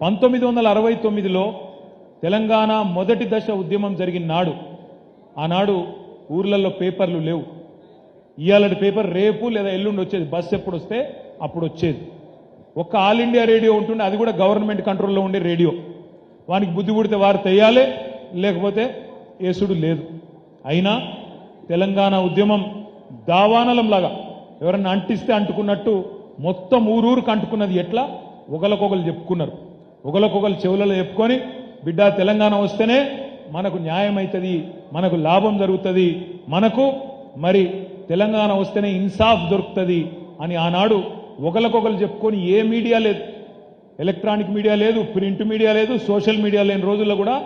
పంతొమ్మిది వందల అరవై తొమ్మిదిలో తెలంగాణ మొదటి దశ ఉద్యమం జరిగిన నాడు ఆనాడు ఊర్లలో పేపర్లు లేవు. ఇవాళ పేపర్ రేపు లేదా ఎల్లుండి వచ్చేది. బస్సు ఎప్పుడు వస్తే అప్పుడు వచ్చేది. ఒక్క ఆల్ ఇండియా రేడియో ఉంటుండే అది కూడా గవర్నమెంట్ కంట్రోల్లో ఉండే రేడియో. వానికి బుద్ధి పుడితే వారు తెయ్యాలి లేకపోతే యేసుడు లేదు. అయినా తెలంగాణ ఉద్యమం దావానలంలాగా ఎవరన్నా అంటిస్తే అంటుకున్నట్టు మొత్తం ఊరూరుకు అంటుకున్నది ఎట్లా? ఒకరికొకరు చెప్పుకున్నారు. ఒకరికొకరు చెవులలో చెప్పుకొని బిడ్డ తెలంగాణ వస్తేనే మనకు న్యాయం అవుతుంది మనకు లాభం జరుగుతుంది మనకు మరి తెలంగాణ వస్తేనే ఇన్సాఫ్ దొరుకుతుంది అని ఆనాడు ఒకరికొకరు చెప్పుకొని ఏ మీడియా లేదు. ఎలక్ట్రానిక్ మీడియా లేదు ప్రింట్ మీడియా లేదు సోషల్ మీడియా లేని రోజుల్లో కూడా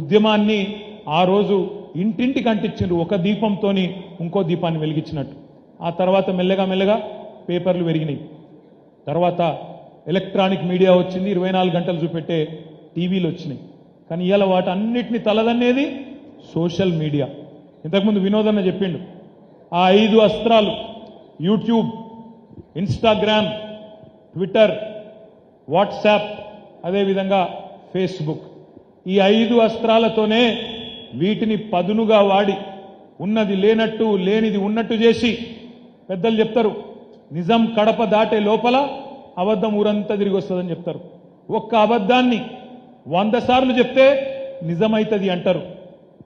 ఉద్యమాన్ని ఆ రోజు ఇంటింటికి అంటించిండ్రు ఒక దీపంతోని ఇంకో దీపాన్ని వెలిగించినట్టు. ఆ తర్వాత మెల్లగా మెల్లగా పేపర్లు పెరిగినాయి. తర్వాత ఎలక్ట్రానిక్ మీడియా వచ్చింది ఇరవై నాలుగు గంటలు చూపెట్టే టీవీలు వచ్చినాయి. కానీ ఇవాళ వాటన్నిటిని తలదన్నేది సోషల్ మీడియా. ఇంతకుముందు వినోదన్న చెప్పిండు ఆ ఐదు అస్త్రాలు యూట్యూబ్ ఇన్స్టాగ్రామ్ ట్విట్టర్ వాట్సాప్ అదేవిధంగా ఫేస్బుక్. ఈ ఐదు అస్త్రాలతోనే వీటిని పదునుగా వాడి ఉన్నది లేనట్టు లేనిది ఉన్నట్టు చేసి పెద్దలు చెప్తారు నిజం కడప దాటే లోపల అబద్ధం ఊరంతా తిరిగి వస్తుందని చెప్తారు. ఒక్క అబద్ధాన్ని వంద సార్లు చెప్తే నిజమైతుంది అంటారు.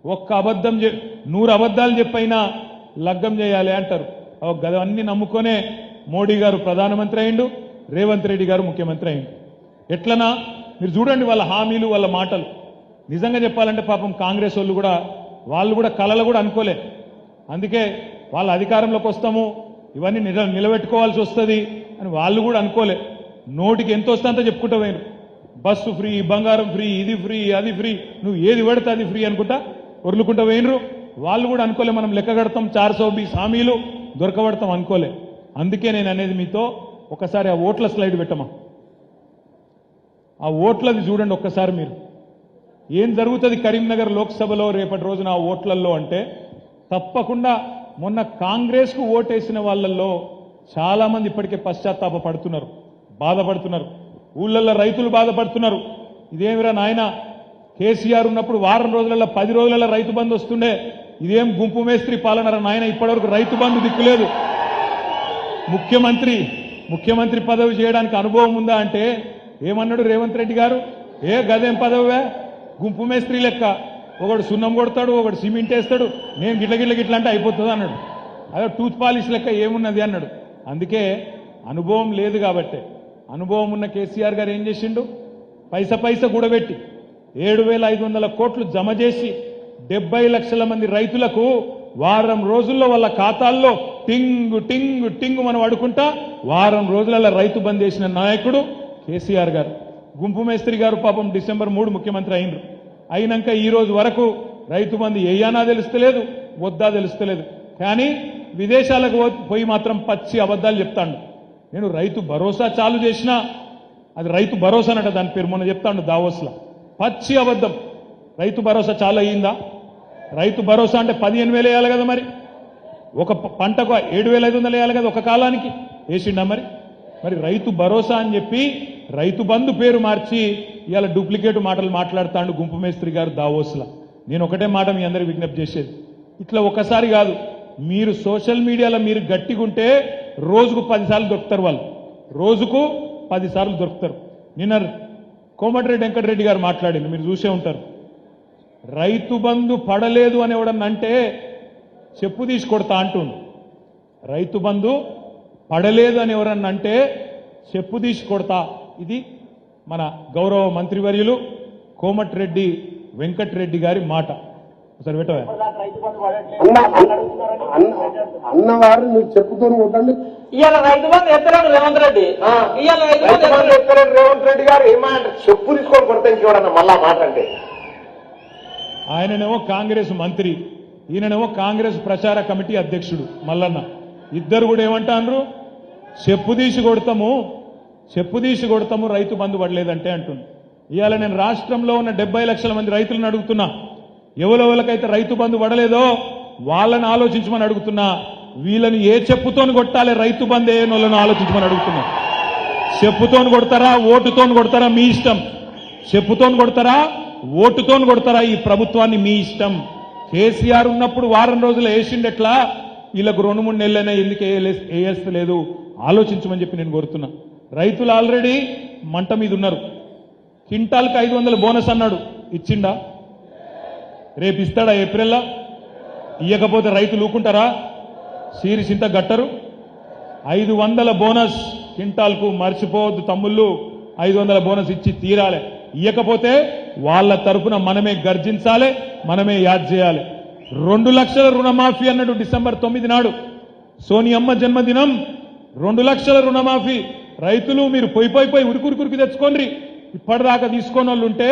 ఒక్క అబద్ధం చె- నూరు అబద్ధాలు చెప్పైనా లగ్గం చేయాలి అంటారు. ఓ నమ్ముకొనే మోడీ గారు ప్రధానమంత్రి అయిండు రేవంత్ రెడ్డి గారు ముఖ్యమంత్రి అయిండు. ఎట్లనా మీరు చూడండి వాళ్ళ హామీలు వాళ్ళ మాటలు. నిజంగా చెప్పాలంటే పాపం కాంగ్రెస్ వాళ్ళు కూడా వాళ్ళు కూడా కళలు కూడా అనుకోలే. అందుకే వాళ్ళ అధికారంలోకి వస్తాము ఇవన్నీ నిల నిలబెట్టుకోవాల్సి వస్తుంది. అని వాళ్ళు కూడా అనుకోలే. నోటికి ఎంత వస్తే అంత చెప్పుకుంటా పోయినారు బస్సు ఫ్రీ బంగారం ఫ్రీ ఇది ఫ్రీ అది ఫ్రీ నువ్వు ఏది పెడితే అది ఫ్రీ అనుకుంటా ఒర్లుకుంటూ పోయినరు వాళ్ళు కూడా అనుకోలే మనం లెక్క కడతాం చార్ సో బీస్ హామీలు దొరకబడతాం అనుకోలే. అందుకే నేను అనేది మీతో ఒకసారి ఆ ఓట్ల స్లైడ్ పెట్టమా? ఆ ఓట్లది చూడండి ఒక్కసారి మీరు. ఏం జరుగుతుంది కరీంనగర్ లోక్సభలో రేపటి రోజున ఆ ఓట్లల్లో అంటే తప్పకుండా మొన్న కాంగ్రెస్కు ఓటేసిన వాళ్ళల్లో చాలా మంది ఇప్పటికే పశ్చాత్తాప పడుతున్నారు బాధపడుతున్నారు. ఊళ్ళల్లో రైతులు బాధపడుతున్నారు. ఇదేమిరా నాయన? కేసీఆర్ ఉన్నప్పుడు వారం రోజులలో పది రోజులలో రైతు బంధు వస్తుండే. ఇదేం గుంపు మేస్త్రి పాలనరా నాయన? ఇప్పటివరకు రైతు బంధు దిక్కులేదు ముఖ్యమంత్రి ముఖ్యమంత్రి పదవి చేయడానికి అనుభవం ఉందా అంటే ఏమన్నాడు రేవంత్ రెడ్డి గారు? ఏ గదేం పదవే గుంపు మేస్త్రి లెక్క. ఒకడు సున్నం కొడతాడు ఒకడు సిమెంట్ వేస్తాడు. నేను గిట్ల గిట్ల గిట్ల అంటే అయిపోతుంది అన్నాడు అదే టూత్ పాలిష్ లెక్క ఏమున్నది అన్నాడు. అందుకే అనుభవం లేదు కాబట్టే. అనుభవం ఉన్న కేసీఆర్ గారు ఏం చేసిండు? పైస పైస కూడబెట్టి ఏడు వేల ఐదు వందల కోట్లు జమ చేసి డెబ్బై లక్షల మంది రైతులకు వారం రోజుల్లో వాళ్ళ ఖాతాల్లో టింగు టింగు టింగు మనం అడుకుంటా వారం రోజులలో రైతు బంద్ చేసిన నాయకుడు కేసీఆర్ గారు. గుంపు మేస్త్రి గారు పాపం డిసెంబర్ మూడు ముఖ్యమంత్రి అయినరు. అయినాక ఈ రోజు వరకు రైతు బంద్ ఏయానా తెలుస్తలేదు వద్దా తెలుస్తలేదు. కానీ విదేశాలకు పో- పోయి మాత్రం పచ్చి అబద్ధాలు చెప్తాడు. నేను రైతు భరోసా చాలు చేసినా అది రైతు భరోసా అనట దాని పేరు మొన్న చెప్తాడు దావోస్లో. పచ్చి అబద్ధం. రైతు భరోసా చాలు అయ్యిందా? రైతు భరోసా అంటే పదిహేను వేలు వేయాలి కదా మరి? ఒక పంటకు ఏడు వేల ఐదు వందలు వేయాలి కదా ఒక కాలానికి? వేసిండా మరి? మరి రైతు భరోసా అని చెప్పి రైతు బంధు పేరు మార్చి ఇవాళ డూప్లికేట్ మాటలు మాట్లాడుతాడు గుంపు మేస్త్రి గారు దావోస్లా. నేను ఒకటే మాట మీ అందరికి విజ్ఞప్తి చేసేది. ఇట్లా ఒకసారి కాదు మీరు సోషల్ మీడియాలో మీరు గట్టిగుంటే రోజుకు పదిసార్లు దొరుకుతారు వాళ్ళు. రోజుకు పదిసార్లు దొరుకుతారు. నిన్న కోమటిరెడ్డి వెంకటరెడ్డి గారు మాట్లాడింది మీరు చూసే ఉంటారు. రైతు బంధు పడలేదు అని ఎవడన్నా అంటే చెప్పు తీసి కొడతా అంటుండు. రైతు బంధు పడలేదు అని ఎవరన్నా అంటే చెప్పు తీసి కొడతా. ఇది మన గౌరవ మంత్రివర్యులు కోమటిరెడ్డి వెంకటరెడ్డి గారి మాట. అన్న అన్నవారు మీరు చెప్పుతూ కొట్టండి ఇవాళ రైతు బంధు ఎత్తలేడు రేవంత్ రెడ్డి. ఇవాళ రైతు బంధు ఎక్కలేని రేవంత్ రెడ్డి గారు. ఏమంటారు చెప్పు తీసుకొని కొడతాను చూడన్న మళ్ళా మాట అంటే. ఆయననేమో కాంగ్రెస్ మంత్రి ఈయననేమో కాంగ్రెస్ ప్రచార కమిటీ అధ్యక్షుడు మల్లన్న. ఇద్దరు కూడా ఏమంటారు చెప్పు తీసి కొడతాము చెప్పు తీసి కొడతాము రైతు బంధు పడలేదంటే అంటుంది ఇవాళ నేను రాష్ట్రంలో ఉన్న డెబ్బై లక్షల మంది రైతులను అడుగుతున్నా. ఎవరెవరికైతే రైతు బంధు పడలేదో వాళ్ళని ఆలోచించమని అడుగుతున్నా వీళ్ళని ఏ చెప్పుతోని కొట్టాలి రైతు బంధు ఏ వాళ్ళని ఆలోచించమని అడుగుతున్నా. చెప్పుతోని కొడతారా ఓటుతోని కొడతారా మీ ఇష్టం? చెప్పుతోని కొడతారా ఓటుతోని కొడతారా ఈ ప్రభుత్వాన్ని మీ ఇష్టం? కేసీఆర్ ఉన్నప్పుడు వారం రోజులు వేసిండెట్లా వీళ్ళకు రెండు మూడు నెలలైనా ఎందుకు వేయలేదు ఆలోచించమని చెప్పి నేను కోరుతున్నా. రైతులు ఆల్రెడీ మంట మీద ఉన్నారు. కింటాల్కి ఐదు వందల బోనస్ అన్నాడు. ఇచ్చిండా? రేపు ఇస్తాడా ఏప్రిల్లో? ఇయ్యకపోతే రైతులు ఊకుంటారా? సీరిసింత గట్టరు. ఐదు వందల బోనస్ క్వింటాల్కు మర్చిపోవద్దు తమ్ముళ్ళు. ఐదు వందల బోనస్ ఇచ్చి తీరాలి. ఇయ్యకపోతే వాళ్ళ తరపున మనమే గర్జించాలి మనమే యాద్ చేయాలి. రెండు లక్షల రుణమాఫీ అన్నట్టు డిసెంబర్ తొమ్మిది నాడు. సోనియమ్మ జన్మదినం. రెండు లక్షల రుణమాఫీ. రైతులు మీరు పోయి పోయి పోయి ఉరికురికి తెచ్చుకోండి ఇప్పటిదాకా తీసుకోని వాళ్ళు ఉంటే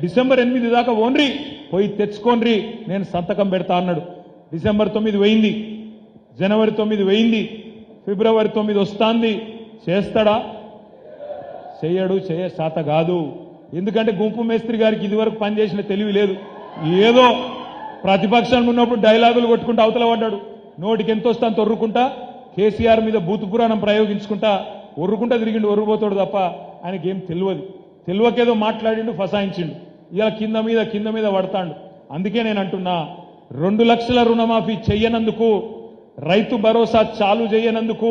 డిసెంబర్ ఎనిమిది దాకా ఓన్రి. పోయి తెచ్చుకోండి నేను సంతకం పెడతా అన్నాడు. డిసెంబర్ తొమ్మిది వెయింది జనవరి తొమ్మిది వెయింది ఫిబ్రవరి తొమ్మిది వస్తాంది. చేస్తాడా? చెయ్యడు చేయ శాత కాదు. ఎందుకంటే గుంపు మేస్త్రి గారికి ఇదివరకు పనిచేసిన తెలివి లేదు. ఏదో ప్రతిపక్షానికి ఉన్నప్పుడు డైలాగులు కొట్టుకుంటూ అవతల పడ్డాడు. నోటికి ఎంత వస్తా తొర్రుకుంటా కేసీఆర్ మీద బూతు పురాణం ప్రయోగించుకుంటా ఒర్రుకుంటా తిరిగిండు ఒర్రుపోతాడు తప్ప ఆయనకేం తెలియదు. తెలియకేదో మాట్లాడిండు ఫసాయించిండు. ఇలా కింద మీద కింద మీద పడతాడు. అందుకే నేను అంటున్నా రెండు లక్షల రుణమాఫీ చెయ్యనందుకు రైతు భరోసా చాలు చేయనందుకు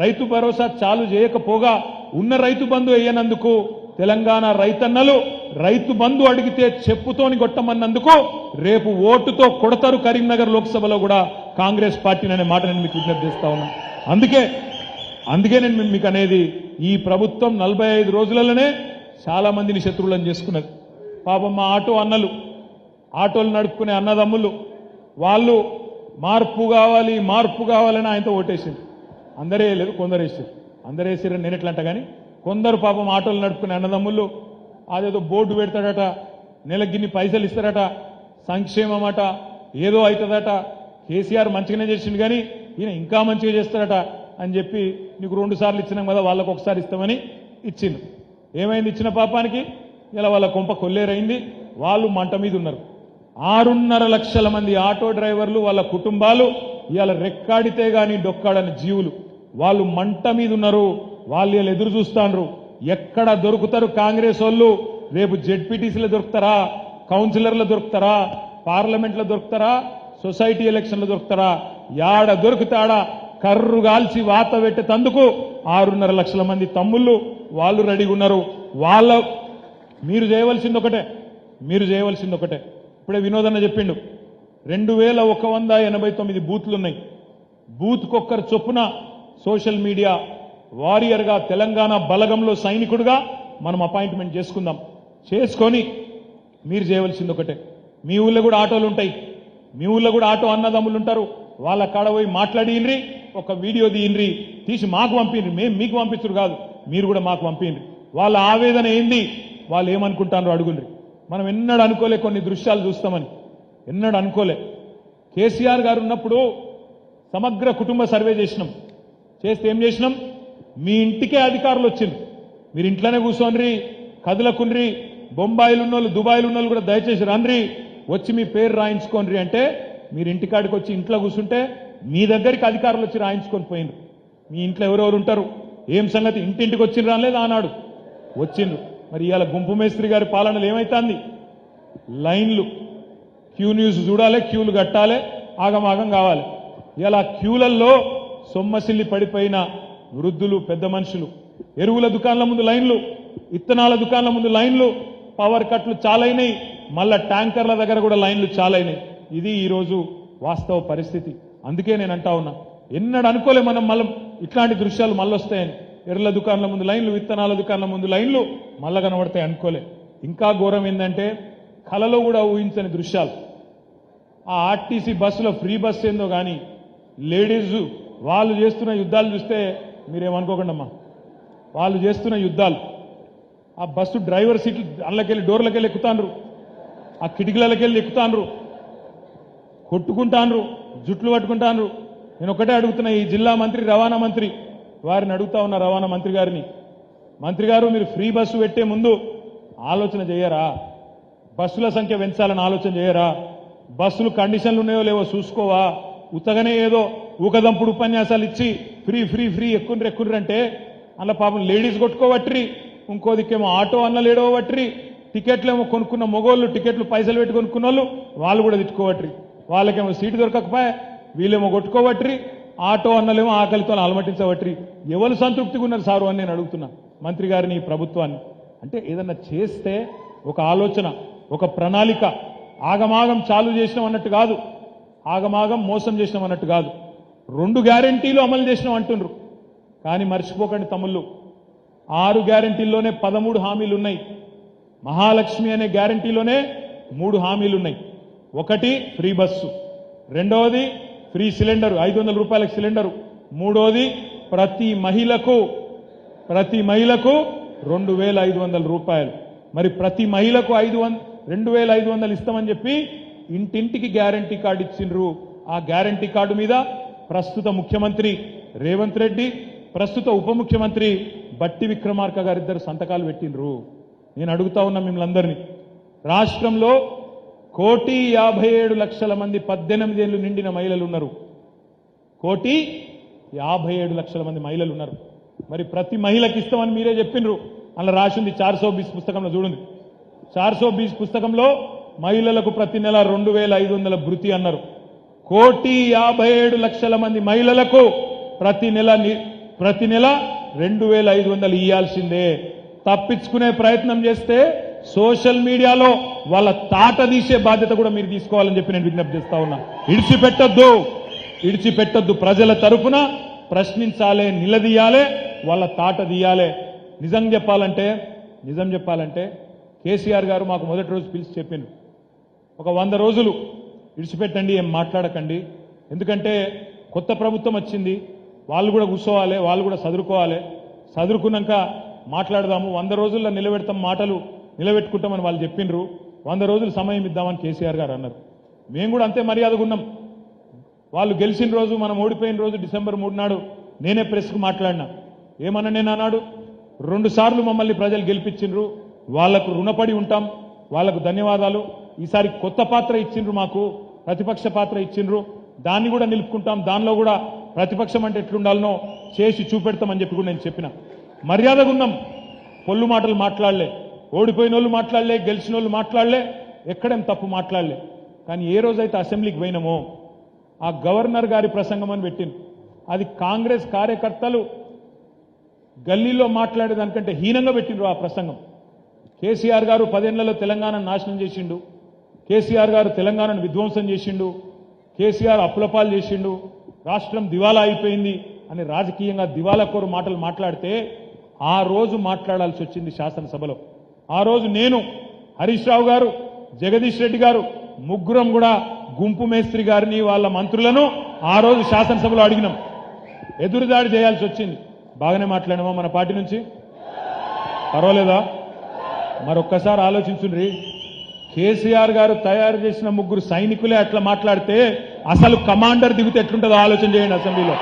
రైతు భరోసా చాలు చేయకపోగా ఉన్న రైతు బంధు వేయనందుకు తెలంగాణ రైతన్నలు రైతు బంధు అడిగితే చెప్పుతోని కొట్టమన్నందుకు రేపు ఓటుతో కొడతారు కరీంనగర్ లోక్సభలో కూడా కాంగ్రెస్ పార్టీని అనే మాట నేను మీకు విజ్ఞప్తి చేస్తా ఉన్నా. అందుకే అందుకే నేను మీకు అనేది ఈ ప్రభుత్వం నలభై ఐదు రోజులలోనే చాలా మందిని శత్రువులను చేసుకున్నది. పాపం మా ఆటో అన్నలు ఆటోలు నడుపుకునే అన్నదమ్ములు వాళ్ళు మార్పు కావాలి మార్పు కావాలని ఆయనతో ఓటేసింది అందరే లేదు కొందరు వేసారు అందరు వేసారని నేను కానీ కొందరు పాపం ఆటోలు నడుపుకునే అన్నదమ్ములు అదేదో బోర్డు పెడతాడట నెలగిన్ని పైసలు ఇస్తారట సంక్షేమమాట ఏదో అవుతుందట కేసీఆర్ మంచిగానే చేసిండు కానీ ఈయన ఇంకా మంచిగా చేస్తాడట అని చెప్పి నీకు రెండు సార్లు ఇచ్చినాం కదా వాళ్ళకు ఒకసారి ఇస్తామని ఇచ్చిండు. ఏమైంది ఇచ్చిన పాపానికి? ఇలా వాళ్ళ కొంప కొల్లేరైంది. వాళ్ళు మంట మీద ఉన్నారు. ఆరున్నర లక్షల మంది ఆటో డ్రైవర్లు వాళ్ళ కుటుంబాలు ఇవాళ రెక్కాడితే గాని డొక్కాడని జీవులు. వాళ్ళు మంట మీద ఉన్నారు. వాళ్ళు ఇలా ఎదురు చూస్తాండ్రు. ఎక్కడ దొరుకుతారు కాంగ్రెస్ వాళ్ళు? రేపు జెడ్పీటీసీలో దొరుకుతారా? కౌన్సిలర్లు దొరుకుతారా? పార్లమెంట్లో దొరుకుతారా? సొసైటీ ఎలక్షన్లో దొరుకుతారా? యాడ దొరుకుతాడా కర్రు గాల్చి వాత పెట్టేటందుకు ఆరున్నర లక్షల మంది తమ్ముళ్ళు వాళ్ళు రెడీగా ఉన్నారు. వాళ్ళ మీరు చేయవలసింది ఒకటే. మీరు చేయవలసింది ఒకటే. ఇప్పుడే వినోదన్న చెప్పిండు. రెండు వేల ఒక వంద ఎనభై తొమ్మిది బూత్లున్నాయి. బూత్కొక్కరు చొప్పున సోషల్ మీడియా వారియర్గా తెలంగాణ బలగంలో సైనికుడుగా మనం అపాయింట్మెంట్ చేసుకుందాం. చేసుకొని మీరు చేయవలసింది ఒకటే. మీ ఊళ్ళో కూడా ఆటోలు ఉంటాయి మీ ఊళ్ళో కూడా ఆటో అన్నదమ్ములు ఉంటారు వాళ్ళ కాడ పోయి మాట్లాడినరి ఒక వీడియో తీయండి తీసి మాకు పంపిండ్రి మేము మీకు పంపించరు కాదు మీరు కూడా మాకు పంపిండ్రి వాళ్ళ ఆవేదన ఏంది? వాళ్ళు ఏమనుకుంటారో అడుగుండ్రి. మనం ఎన్నడూ అనుకోలే కొన్ని దృశ్యాలు చూస్తామని. ఎన్నడూ అనుకోలే. కేసీఆర్ గారు ఉన్నప్పుడు సమగ్ర కుటుంబ సర్వే చేసినాం. చేస్తే ఏం చేసినాం? మీ ఇంటికే అధికారులు వచ్చింది మీరు ఇంట్లోనే కూర్చోండ్రి కదలకుండ్రి బొంబాయిలు ఉన్నోళ్ళు దుబాయ్లు ఉన్నోళ్ళు కూడా దయచేసి రండ్రి. వచ్చి మీ పేరు రాయించుకోండి అంటే మీరు ఇంటికాడికి వచ్చి ఇంట్లో కూర్చుంటే మీ దగ్గరికి అధికారులు వచ్చి రాయించుకొని పోయినరు మీ ఇంట్లో ఎవరెవరు ఉంటారు? ఏం సంగతి? ఇంటింటికి వచ్చిన రాలేదు ఆనాడు? వచ్చిండ్రు. మరి ఇవాళ గుంపు మేస్త్రి గారి పాలనలు ఏమైతుంది? లైన్లు. క్యూ న్యూస్ చూడాలి క్యూలు కట్టాలి ఆగమాగం కావాలి. ఇలా క్యూలల్లో సొమ్మసిల్లి పడిపోయిన వృద్ధులు పెద్ద మనుషులు. ఎరువుల దుకాణాల ముందు లైన్లు ఇత్తనాల దుకాణాల ముందు లైన్లు పవర్ కట్లు చాలైనాయి. మళ్ళా ట్యాంకర్ల దగ్గర కూడా లైన్లు చాలైనాయి. ఇది ఈరోజు వాస్తవ పరిస్థితి. అందుకే నేను అంటా ఉన్నా ఎన్నడనుకోలే మనం మళ్ళీ ఇట్లాంటి దృశ్యాలు మళ్ళీ వస్తాయని ఎర్రల దుకాణాల ముందు లైన్లు విత్తనాల దుకాణాల ముందు లైన్లు మళ్ళా కనబడతాయి అనుకోలే. ఇంకా ఘోరం ఏంటంటే కలలో కూడా ఊహించని దృశ్యాలు. ఆ ఆర్టీసీ బస్సులో ఫ్రీ బస్ ఏందో కానీ లేడీస్ వాళ్ళు చేస్తున్న యుద్ధాలు చూస్తే మీరేమనుకోకండమ్మా. వాళ్ళు చేస్తున్న యుద్ధాలు. ఆ బస్సు డ్రైవర్ సీట్లు అల్లకెళ్ళి డోర్లకెళ్ళి ఎక్కుతాండ్రు. ఆ కిటికీలకెళ్ళి ఎక్కుతాండ్రు. కొట్టుకుంటాండ్రు. జుట్లు పట్టుకుంటాండ్రు. నేను ఒకటే అడుగుతున్నా ఈ జిల్లా మంత్రి రవాణా మంత్రి వారిని అడుగుతా ఉన్న రవాణా మంత్రి గారిని మంత్రి గారు మీరు ఫ్రీ బస్సు పెట్టే ముందు ఆలోచన చేయరా? బస్సుల సంఖ్య పెంచాలని ఆలోచన చేయరా? బస్సులు కండిషన్లు ఉన్నాయో లేవో చూసుకోవా? ఉతగనే ఏదో ఊకదంపుడు ఉపన్యాసాలు ఇచ్చి ఫ్రీ ఫ్రీ ఫ్రీ ఎక్కుండ్రి ఎక్కుండ్రి అంటే అలా పాపం లేడీస్ కొట్టుకోవట్రి ఇంకో దిక్కేమో ఆటో అన్న లేడవట్రి టికెట్లు ఏమో కొనుక్కున్న మొగోళ్ళు టికెట్లు పైసలు పెట్టి కొనుక్కున్న వాళ్ళు వాళ్ళు కూడా తిట్టుకోవట్రి. వాళ్ళకేమో సీటు దొరకకపోయా వీళ్ళేమో కొట్టుకోవట్రి ఆటో అన్నలేమో ఆకలితో అలమటించవట్రి ఎవరు సంతృప్తిగా ఉన్నారు సారు అని నేను అడుగుతున్నా. మంత్రి గారిని ఈ ప్రభుత్వాన్ని. అంటే ఏదన్నా చేస్తే ఒక ఆలోచన ఒక ప్రణాళిక ఆగమాగం చాలు చేసినాం అన్నట్టు కాదు. ఆగమాగం మోసం చేసినాం అన్నట్టు కాదు. రెండు గ్యారెంటీలు అమలు చేసినాం అంటుండ్రు. కానీ మర్చిపోకండి తమ్ముళ్ళు. ఆరు గ్యారంటీల్లోనే పదమూడు హామీలు ఉన్నాయి. మహాలక్ష్మి అనే గ్యారంటీలోనే మూడు హామీలు ఉన్నాయి. ఒకటి ఫ్రీ బస్సు. రెండవది ఫ్రీ సిలిండర్ ఐదు వందల రూపాయలకు సిలిండరు. మూడోది ప్రతి మహిళకు ప్రతి మహిళకు రెండు వేల ఐదు వందల రూపాయలు. మరి ప్రతి మహిళకు ఐదు వంద రెండు వేల ఐదు వందలు ఇస్తామని చెప్పి ఇంటింటికి గ్యారంటీ కార్డు ఇచ్చిండ్రు. ఆ గ్యారంటీ కార్డు మీద ప్రస్తుత ముఖ్యమంత్రి రేవంత్ రెడ్డి ప్రస్తుత ఉప ముఖ్యమంత్రి బట్టి విక్రమార్క గారిద్దరు సంతకాలు పెట్టిండ్రు. నేను అడుగుతా ఉన్నా మిమ్మల్ని అందరినీ. రాష్ట్రంలో కోటి యాభై ఏడు లక్షల మంది పద్దెనిమిది ఏళ్ళు నిండిన మహిళలు ఉన్నారు. కోటి యాభై ఏడు లక్షల మంది మహిళలు ఉన్నారు. మరి ప్రతి మహిళకి ఇస్తామని మీరే చెప్పిండ్రు అలా రాసింది చార్సో బీస్ పుస్తకంలో చూడండి. చార్సో బీస్ పుస్తకంలో మహిళలకు ప్రతి నెల రెండు వేల ఐదు వందల భృతి అన్నారు. కోటి యాభై ఏడు లక్షల మంది మహిళలకు ప్రతి నెల ప్రతి నెల రెండు వేల ఐదు వందలు ఇయ్యాల్సిందే. తప్పించుకునే ప్రయత్నం చేస్తే సోషల్ మీడియాలో వాళ్ళ తాట తీసే బాధ్యత కూడా మీరు తీసుకోవాలని చెప్పి నేను విజ్ఞప్తి చేస్తా ఉన్నా. ఇడిచిపెట్టొద్దు. ఇడిచిపెట్టొద్దు ప్రజల తరపున. ప్రశ్నించాలే నిలదీయాలే వాళ్ళ తాట తీయాలే. నిజం చెప్పాలంటే నిజం చెప్పాలంటే కేసీఆర్ గారు మాకు మొదటి రోజు పిలిచి చెప్పిండు ఒక వంద రోజులు విడిచిపెట్టండి ఏం మాట్లాడకండి. ఎందుకంటే కొత్త ప్రభుత్వం వచ్చింది. వాళ్ళు కూడా కూర్చోవాలి వాళ్ళు కూడా చదువుకోవాలి చదువుకున్నాక మాట్లాడదాము. వంద రోజుల్లో నిలబెడతాం మాటలు. నిలబెట్టుకుంటామని వాళ్ళు చెప్పిండ్రు వంద రోజులు సమయం ఇద్దామని కేసీఆర్ గారు అన్నారు. మేము కూడా అంతే మర్యాదగా ఉన్నాం. వాళ్ళు గెలిచిన రోజు మనం ఓడిపోయిన రోజు డిసెంబర్ మూడు నాడు నేనే ప్రెస్కు మాట్లాడినా. ఏమన్నా నేను అన్నాడు? రెండుసార్లు మమ్మల్ని ప్రజలు గెలిపించిండ్రు వాళ్ళకు రుణపడి ఉంటాం. వాళ్ళకు ధన్యవాదాలు. ఈసారి కొత్త పాత్ర ఇచ్చిండ్రు మాకు. ప్రతిపక్ష పాత్ర ఇచ్చిండ్రు. దాన్ని కూడా నిలుపుకుంటాం. దానిలో కూడా ప్రతిపక్షం అంటే ఎట్లుండాలనో చేసి చూపెడతామని చెప్పి కూడా నేను చెప్పిన. మర్యాదగా ఉన్నాం. పొల్లు మాటలు మాట్లాడలే. ఓడిపోయిన వాళ్ళు మాట్లాడలే గెలిచిన వాళ్ళు మాట్లాడలే ఎక్కడేం తప్పు మాట్లాడలే. కానీ ఏ రోజైతే అసెంబ్లీకి పోయినామో ఆ గవర్నర్ గారి ప్రసంగం అని పెట్టింది అది కాంగ్రెస్ కార్యకర్తలు గల్లీలో మాట్లాడేదానికంటే హీనంగా పెట్టిండ్రు ఆ ప్రసంగం. కేసీఆర్ గారు పదేళ్ళలో తెలంగాణను నాశనం చేసిండు. కేసీఆర్ గారు తెలంగాణను విధ్వంసం చేసిండు. కేసీఆర్ అప్పులపాలు చేసిండు. రాష్ట్రం దివాలా అయిపోయింది అని రాజకీయంగా దివాలాకోరు మాటలు మాట్లాడితే ఆ రోజు మాట్లాడాల్సి వచ్చింది శాసనసభలో. ఆ రోజు నేను హరీష్ రావు గారు జగదీష్ రెడ్డి గారు ముగ్గురం కూడా గుంపు మేస్త్రి గారిని వాళ్ళ మంత్రులను ఆ రోజు శాసనసభలో అడిగినాం. ఎదురుదాడి చేయాల్సి వచ్చింది. బాగానే మాట్లాడినామా మన పార్టీ నుంచి? పర్వాలేదా? మరొక్కసారి ఆలోచించుండ్రి. కేసీఆర్ గారు తయారు చేసిన ముగ్గురు సైనికులే అట్లా మాట్లాడితే అసలు కమాండర్ దిగితే ఎట్లుంటుందో ఆలోచన చేయండి అసెంబ్లీలో.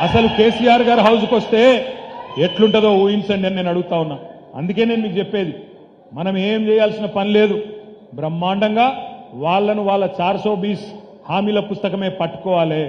అసలు కేసీఆర్ గారు హౌస్కి వస్తే ఎట్లుంటుందో ఊహించండి అని నేను అడుగుతా ఉన్నా. అందుకే నేను మీకు చెప్పేది మనం ఏం చేయాల్సిన పని లేదు. బ్రహ్మాండంగా వాళ్ళను వాళ్ళ చార్సో బీస్ హామీల పుస్తకమే పట్టుకోవాలి.